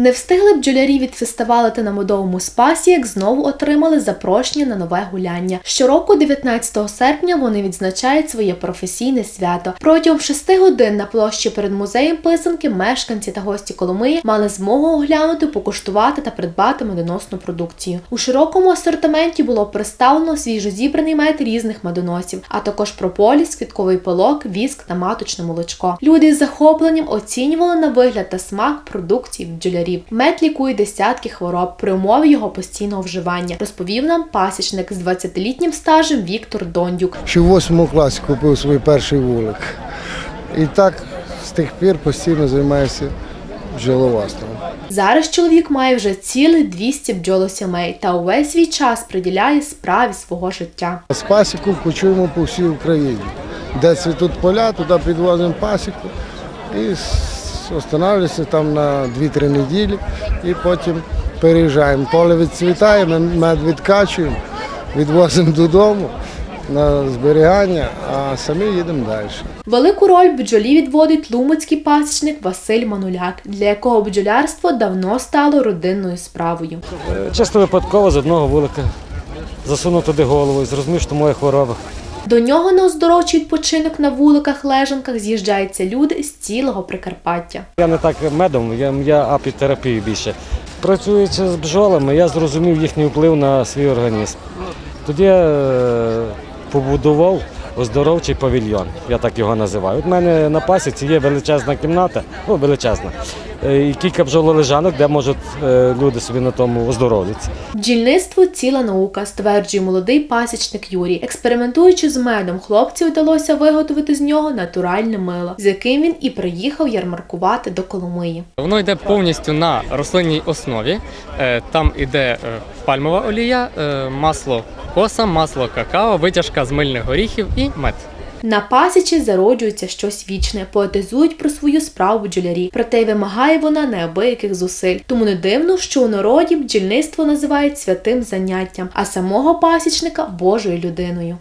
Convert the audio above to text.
Не встигли бджолярі відфестивалити на медовому спасі, як знову отримали запрошення на нове гуляння. Щороку, 19 серпня, вони відзначають своє професійне свято. Протягом шести годин на площі перед музеєм писанки мешканці та гості Коломиї мали змогу оглянути, покуштувати та придбати медоносну продукцію. У широкому асортименті було представлено свіжозібраний мед різних медоносів, а також прополіс, квітковий пилок, віск та маточне молочко. Люди з захопленням оцінювали на вигляд та смак продукції бджолярів. Мед лікує десятки хвороб при умові його постійного вживання, розповів нам пасічник з 20-літнім стажем Віктор Дондюк. Ще в восьмому класі купив свій перший вулик. І так з тих пір постійно займаюся бджоловодством. Зараз чоловік має вже цілих 200 бджолосімей та увесь свій час приділяє справі свого життя. З пасіку кочуємо по всій Україні. Де цвітуть поля, туди підвозимо пасіку і встановлюємося там на 2-3 неділі і потім переїжджаємо. Поле відцвітає, ми мед відкачуємо, відвозимо додому на зберігання, а самі їдемо далі. Велику роль бджолі відводить лумацький пасічник Василь Мануляк, для якого бджолярство давно стало родинною справою. Чисто випадково з одного вулика засунув туди голову і зрозумів, що моя хвороба. До нього на оздоровчий відпочинок на вуликах лежанках з'їжджаються люди з цілого Прикарпаття. Я не так медом, я, я апітерапію більше. Працюючи з бджолами, я зрозумів їхній вплив на свій організм. Тоді я е, побудував оздоровчий павільйон, я так його називаю. У мене на пасіці є величезна кімната, ну величезна, е, і кілька бджололежанок, де можуть е, люди собі на тому оздоровитися. Бджільництво ціла наука, стверджує молодий пасічник Юрій. Експериментуючи з медом, хлопцю вдалося виготовити з нього натуральне мило, з яким він і приїхав ярмаркувати до Коломиї. Воно йде повністю на рослинній основі. Е, Там іде пальмова олія, е, масло коса, масло какао, витяжка з мильних горіхів і мед. На пасічі зароджується щось вічне, поетизують про свою справу бджолярі, проте й вимагає вона неабияких зусиль. Тому не дивно, що у народі бджільництво називають святим заняттям, а самого пасічника Божою людиною.